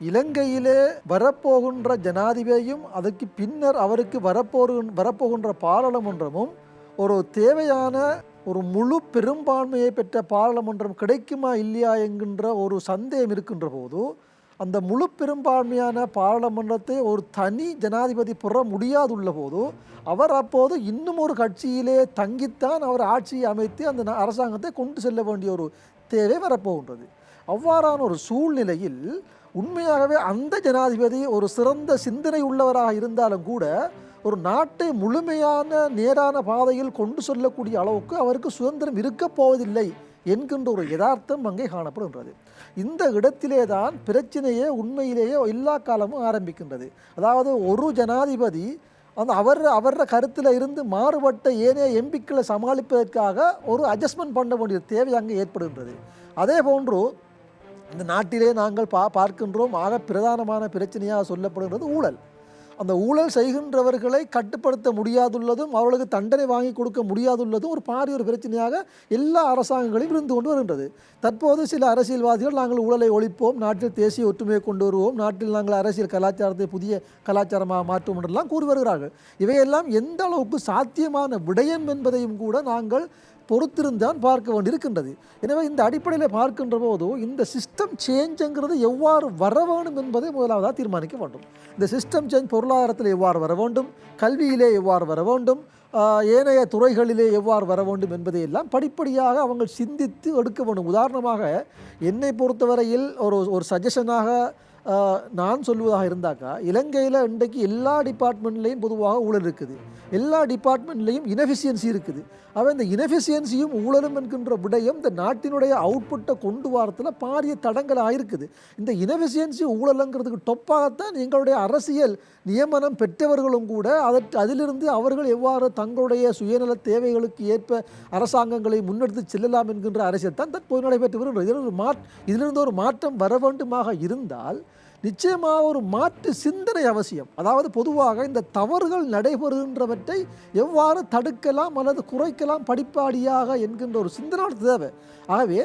இலங்கையிலே வரப்போகின்ற ஜனாதிபதியும் அதற்கு பின்னர் அவருக்கு வரப்போறு வரப்போகின்ற பாராளுமன்றமும் ஒரு தேவையான ஒரு முழு பெரும்பான்மையை பெற்ற பாராளுமன்றம் கிடைக்குமா இல்லையா என்கின்ற ஒரு சந்தேகம் இருக்கின்ற போது அந்த முழு பெரும்பான்மையான பாராளுமன்றத்தை ஒரு தனி ஜனாதிபதி பெற முடியாதுள்ள போது அவர் அப்போது இன்னும் ஒரு கட்சியிலே தங்கித்தான் அவர் ஆட்சியை அமைத்து அந்த ந- அரசாங்கத்தை கொண்டு செல்ல வேண்டிய ஒரு தேவை வரப்போகின்றது. அவ்வாறான ஒரு சூழ்நிலையில் உண்மையாகவே அந்த ஜனாதிபதி ஒரு சிறந்த சிந்தனை உள்ளவராக இருந்தாலும் கூட ஒரு நாட்டை முழுமையான நேரான பாதையில் கொண்டு செல்லக்கூடிய அளவுக்கு அவருக்கு சுதந்திரம் இருக்கப் போவதில்லை என்கின்ற ஒரு யதார்த்தம் அங்கே காணப்படுகின்றது. இந்த இடத்திலே தான் பிரச்சனையே உண்மையிலேயே எல்லா காலமும் ஆரம்பிக்கின்றது. அதாவது ஒரு ஜனாதிபதி அந்த அவர் அவர கருத்தில் இருந்து மாறுபட்ட ஏனைய எம்பிக்களை சமாளிப்பதற்காக ஒரு அட்ஜஸ்ட்மெண்ட் பண்ண வேண்டிய தேவை அங்கே ஏற்படுகின்றது. அதே போன்று இந்த நாட்டிலே நாங்கள் பா பார்க்கின்றோம். ஆக பிரதானமான பிரச்சனையாக சொல்லப்படுகிறது ஊழல். அந்த ஊழல் செய்கின்றவர்களை கட்டுப்படுத்த முடியாதுள்ளதும் அவர்களுக்கு தண்டனை வாங்கி கொடுக்க முடியாதுள்ளதும் ஒரு பாரிய ஒரு பிரச்சனையாக எல்லா அரசாங்கங்களையும் இருந்து கொண்டு வருகின்றது. தற்போது சில அரசியல்வாதிகள் நாங்கள் ஊழலை ஒழிப்போம் நாட்டில் தேசிய ஒற்றுமையை கொண்டு வருவோம் நாட்டில் நாங்கள் அரசியல் கலாச்சாரத்தை புதிய கலாச்சாரமாக மாற்றுவோம் என்றெல்லாம் கூறி வருகிறார்கள். இவையெல்லாம் எந்த அளவுக்கு சாத்தியமான விடயம் என்பதையும் கூட நாங்கள் பொறுத்திருந்தான் பார்க்க வேண்டியிருக்கின்றது. எனவே இந்த அடிப்படையில் பார்க்கின்ற போது இந்த சிஸ்டம் சேஞ்சுங்கிறது எவ்வாறு வர வேண்டும் என்பதை முதலாவதாக தீர்மானிக்க வேண்டும். இந்த சிஸ்டம் சேஞ்ச் பொருளாதாரத்தில் எவ்வாறு வர வேண்டும்? கல்வியிலே எவ்வாறு வர வேண்டும்? ஏனைய துறைகளிலே எவ்வாறு வர வேண்டும் என்பதை எல்லாம் படிப்படியாக அவங்க சிந்தித்து எடுக்க வேண்டும். உதாரணமாக என்னை பொறுத்தவரையில் ஒரு ஒரு சஜஷனாக நான் சொல்வதாக இருந்தாக்கா இலங்கையில் இன்றைக்கு எல்லா டிபார்ட்மெண்ட்லேயும் பொதுவாக ஊழல் இருக்குது. எல்லா டிபார்ட்மெண்ட்லேயும் இனஃபிஷியன்சி இருக்குது. அவன் இந்த இனஃபிஷியன்சியும் ஊழலும் என்கின்ற விடயம் இந்த நாட்டினுடைய அவுட்புட்டை கொண்டு வரத்தில் பாரிய தடங்களாக இருக்குது. இந்த இனஃபிஷியன்சி ஊழலுங்கிறதுக்கு டொப்பாகத்தான் எங்களுடைய அரசியல் நியமனம் பெற்றவர்களும் கூட அதற்கு அதிலிருந்து அவர்கள் எவ்வாறு தங்களுடைய சுயநல தேவைகளுக்கு ஏற்ப அரசாங்கங்களை முன்னெடுத்து செல்லலாம் என்கின்ற அரசியல் தான் தற்போது நடைபெற்று வருகிறது. இதில் ஒரு மாற் இதிலிருந்து ஒரு மாற்றம் வர வேண்டுமாக இருந்தால் நிச்சயமாக ஒரு மாற்று சிந்தனை அவசியம். அதாவது பொதுவாக இந்த தவறுகள் நடைபெறுகின்றவற்றை எவ்வாறு தடுக்கலாம் அல்லது குறைக்கலாம் படிப்பாடியாக என்கின்ற ஒரு சிந்தனை தேவை. ஆகவே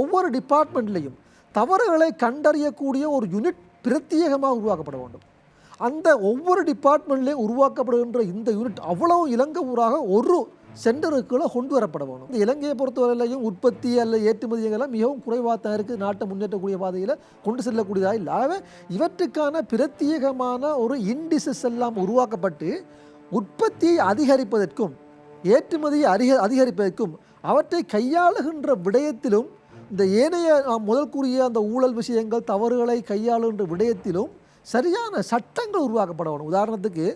ஒவ்வொரு டிபார்ட்மெண்ட்லேயும் தவறுகளை கண்டறியக்கூடிய ஒரு யூனிட் பிரத்யேகமாக உருவாக்கப்பட வேண்டும். அந்த ஒவ்வொரு டிபார்ட்மெண்ட்லேயும் உருவாக்கப்படுகின்ற இந்த யூனிட் அவ்வளவு இலங்கை ஊராக ஒரு சென்டருக்குள்ளே கொண்டு வரப்பட வேணும் இந்த இலங்கையை பொறுத்தவரையிலையும் உற்பத்தி அல்ல ஏற்றுமதி எல்லாம் மிகவும் குறைவாக தான் இருக்குது நாட்டை முன்னேற்றக்கூடிய பாதையில் கொண்டு செல்லக்கூடியதாக இல்லாமல் இவற்றுக்கான பிரத்யேகமான ஒரு இண்டிசஸ் எல்லாம் உருவாக்கப்பட்டு உற்பத்தியை அதிகரிப்பதற்கும் ஏற்றுமதியை அதிக அதிகரிப்பதற்கும் அவற்றை கையாளுகின்ற விடயத்திலும் இந்த ஏனைய நாம் முதல் கூறிய அந்த ஊழல் விஷயங்கள் தவறுகளை கையாளுகின்ற விடயத்திலும் சரியான சட்டங்கள் உருவாக்கப்பட வேணும் உதாரணத்துக்கு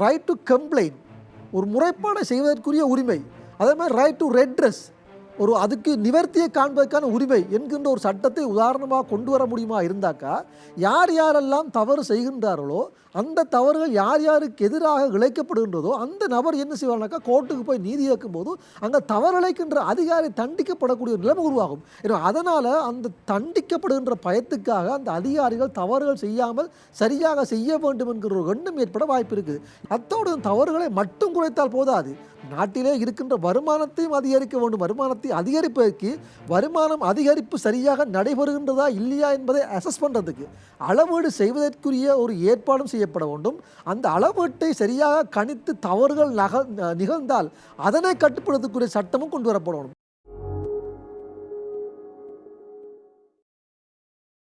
ரைட் டு கம்ப்ளைண்ட் ஒரு முறைப்பாடை செய்வதற்குரிய உரிமை. அதே மாதிரி ரைட் டு ரெட்ரஸ் ஒரு அதுக்கு நிவர்த்தியை காண்பதற்கான உரிமை என்கின்ற ஒரு சட்டத்தை உதாரணமாக கொண்டு வர முடியுமா இருந்தாக்கா யார் யாரெல்லாம் தவறு செய்கின்றார்களோ அந்த தவறுகள் யார் யாருக்கு எதிராக இழைக்கப்படுகின்றதோ அந்த நபர் என்ன செய்வார்னாக்கா கோர்ட்டுக்கு போய் நீதி கேட்கும்போது அங்கே தவறு இழைக்கின்ற அதிகாரி தண்டிக்கப்படக்கூடிய ஒரு நிலைமை உருவாகும். அதனால் அந்த தண்டிக்கப்படுகின்ற பயத்துக்காக அந்த அதிகாரிகள் தவறுகள் செய்யாமல் சரியாக செய்ய வேண்டும் என்கிற ஒரு எண்ணம் ஏற்பட வாய்ப்பு இருக்குது. அத்தோடு தவறுகளை மட்டும் குறைத்தால் போதாது. நாட்டிலே இருக்கின்ற வருமானத்தையும் அதிகரிக்க வேண்டும். வருமானத்தை அதிகரிப்பதற்கு வருமானம் அதிகரிப்பு சரியாக நடைபெறுகின்றதா இல்லையா என்பதை அசஸ் பண்ணுறதுக்கு அளவீடு செய்வதற்குரிய ஒரு ஏற்பாடும் செய்யப்பட வேண்டும். அந்த அளவீட்டை சரியாக கணித்து தவறுகள் நக நிகழ்ந்தால் அதனை கட்டுப்படுத்தக்கூடிய சட்டமும் கொண்டு வரப்பட வேண்டும்.